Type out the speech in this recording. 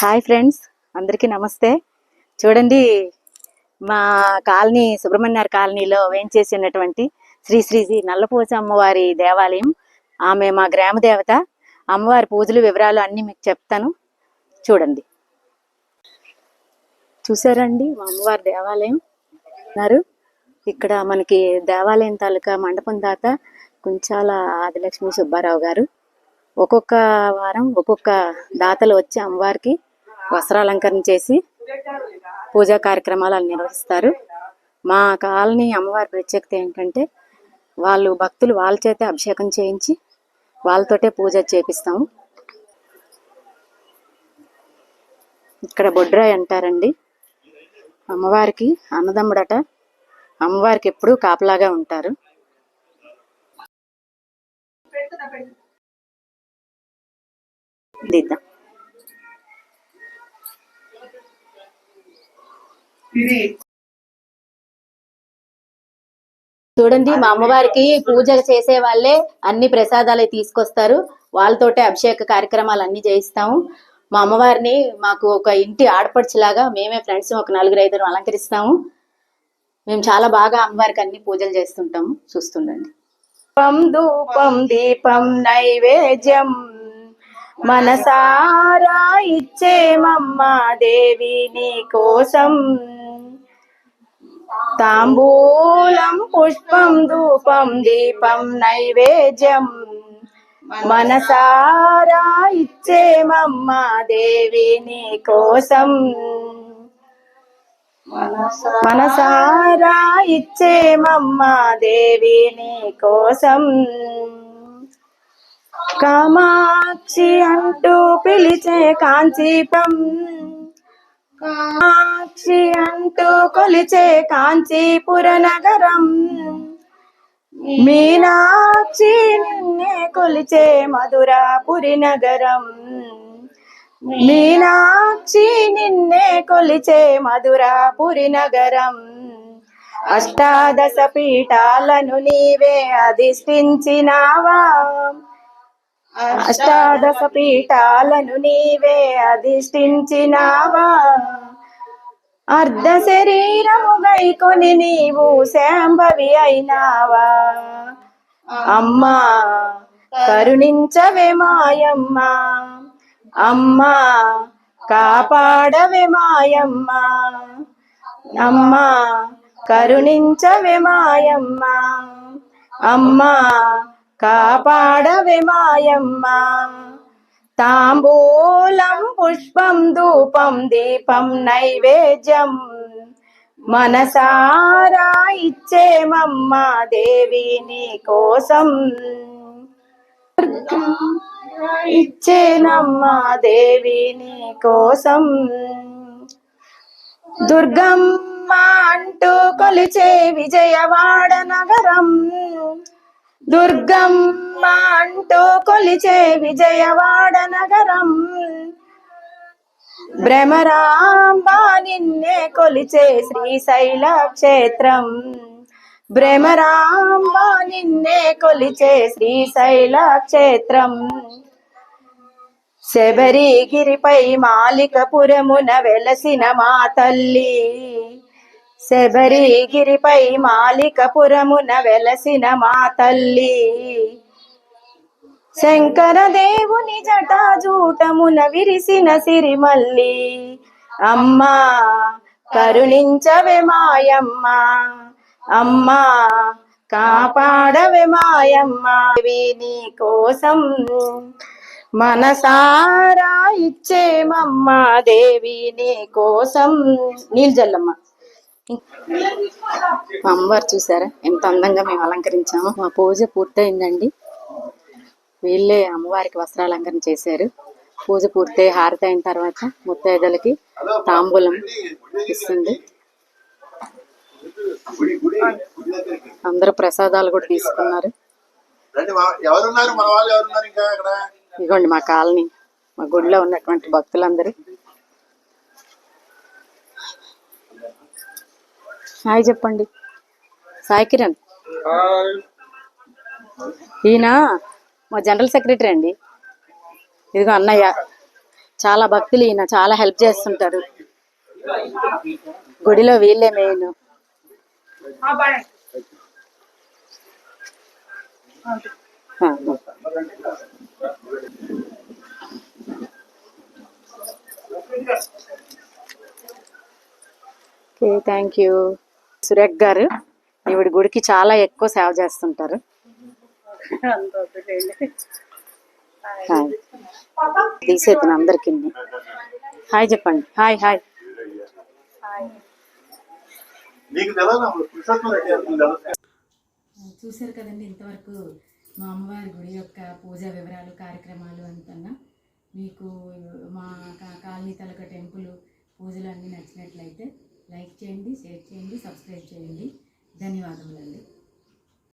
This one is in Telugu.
హాయ్ ఫ్రెండ్స్ అందరికీ నమస్తే. చూడండి మా కాలనీ సుబ్రహ్మణ్యార్ కాలనీలో వేంచేసినటువంటి శ్రీ శ్రీ శ్రీ నల్లపోచ అమ్మవారి దేవాలయం. ఆమె మా గ్రామ దేవత. అమ్మవారి పూజలు వివరాలు అన్నీ మీకు చెప్తాను. చూడండి. చూసారండి మా అమ్మవారి దేవాలయం? ఉన్నారు. ఇక్కడ మనకి దేవాలయం తాలూకా మండపం దాత కుంచాల ఆదిలక్ష్మి సుబ్బారావు గారు. ఒక్కొక్క వారం ఒక్కొక్క దాతలు వచ్చి అమ్మవారికి వస్త్రాలంకరణ చేసి పూజా కార్యక్రమాలు నిర్వహిస్తారు. మా కాలనీ అమ్మవారి ప్రత్యేకత ఏంటంటే వాళ్ళు భక్తులు వాళ్ళ చేతే అభిషేకం చేయించి వాళ్ళతోటే పూజ చేపిస్తాము. ఇక్కడ బొడ్రాయి అంటారండి. అమ్మవారికి అన్నదమ్ముడట. అమ్మవారికి ఎప్పుడూ కాపలాగా ఉంటారు. దిద్దాం చూడండి మా అమ్మవారికి పూజ చేసే వాళ్ళే అన్ని ప్రసాదాలు తీసుకొస్తారు. వాళ్ళతోటే అభిషేక కార్యక్రమాలు అన్ని చేయిస్తాము. మా అమ్మవారిని మాకు ఒక ఇంటి ఆడపడుచులాగా మేమే ఫ్రెండ్స్ ఒక నలుగురు ఐదు అలంకరిస్తాము. మేము చాలా బాగా అమ్మవారికి అన్ని పూజలు చేస్తుంటాము. చూస్తుండండి. దీపం ధూపం దీపం నైవేద్యం. మనసారా ఇచ్చేమమ్మ దేవి నీ కోసం. తాంబూలం పుష్పం ధూపం దీపం నైవేద్యం. మనసారా ఇచ్చేమమ్మ దేవి నీ కోసం. మనసారా ఇచ్చేమమ్మ దేవి నీ కోసం. కామాక్షి అంటూ పిలిచే కాంచీపం. కామాక్షి కొలిచే కాంచీపుర నగరం. మీనాక్షి నిన్నే కొలిచే మధురాపురి నగరం. మీనాక్షి నిన్నే కొలిచే మధురాపురి నగరం. అష్టాదశ పీఠాలను నీవే అధిష్ఠించినావా? అష్టాదశ పీఠాలను నీవే అధిష్ఠించినావా? అర్ధ శరీరము గైకొని నీవు శాంభవి అయినావా? అమ్మా కరుణించవే మాయమ్మ. అమ్మా కాపాడవే మాయమ్మ. అమ్మా కరుణించవే మాయమ్మ. అమ్మా కాపాడవే మాయమ్మ. తాంబూలం పుష్పం ధూపం దీపం నైవేద్యం. మనసారా ఇచ్చేమమ్మ దేవి నీ కోసం. ఇచ్చేనమ్మ దేవి నీ కోసం. దుర్గమ్మ అంటూ కొలిచే విజయవాడ నగరం. దుర్గమ్మ అంటూ కొలిచే విజయవాడ నగరం. భ్రమరాంబ నిన్నే కొలిచే శ్రీశైల క్షేత్రం భ్రమరాంబ నిన్నే కొలిచే శ్రీశైల క్షేత్రం శబరిగిరిపై మాలికపురమున వెలసిన మా తల్లి శబరిగిరిపై మాలికపురమున వెలసిన మా తల్లి. శంకర దేవుని జటాజూటమున విరిసిన సిరిమల్లి. అమ్మా కరుణించవే మాయమ్మ. అమ్మా కాపాడవే మాయమ్మ. నీ కోసం మనసారా ఇచ్చేమమ్మా. దేవి నీ కోసం నీళ్ళు జల్లమ్మ. అమ్మవారు చూసారా? ఎంత అందంగా మేము అలంకరించాము. మా పూజ పూర్తయిందండి. వీళ్ళే అమ్మవారికి వస్త్రాలంకరణ చేశారు. పూజ పూర్తయి హారతి అయిన తర్వాత ముత్తైదలకి తాంబూలం ఇస్తుంది. అందరూ ప్రసాదాలు కూడా తీసుకున్నారు. ఇదిగోండి మా కాలనీ మా గుడిలో ఉన్నటువంటి భక్తులందరూ. హాయ్ చెప్పండి. సాయి కిరణ్. ఈయన మా జనరల్ సెక్రటరీ అండి. ఇదిగో అన్నయ్య. చాలా భక్తులు ఈయన చాలా హెల్ప్ చేస్తుంటారు గుడిలో వీళ్ళే main. Okay thank you. Surekh గారు. ఈవిడ గుడికి చాలా ఎక్కువ సేవ చేస్తుంటారు. హాయ్. తీసేద్దాం అందరికి హాయ్ చెప్పండి. Hi hi. నీకు చూశారు కదండి ఇంతవరకు మా అమ్మవారి గుడి యొక్క పూజా వివరాలు కార్యక్రమాలు అంతన్నా. మీకు మా కా- కాలనీ తలక టెంపుల్ పూజలు అన్నీ నచ్చినట్లయితే లైక్ చేయండి షేర్ చేయండి సబ్స్క్రైబ్ చేయండి. ధన్యవాదములండి.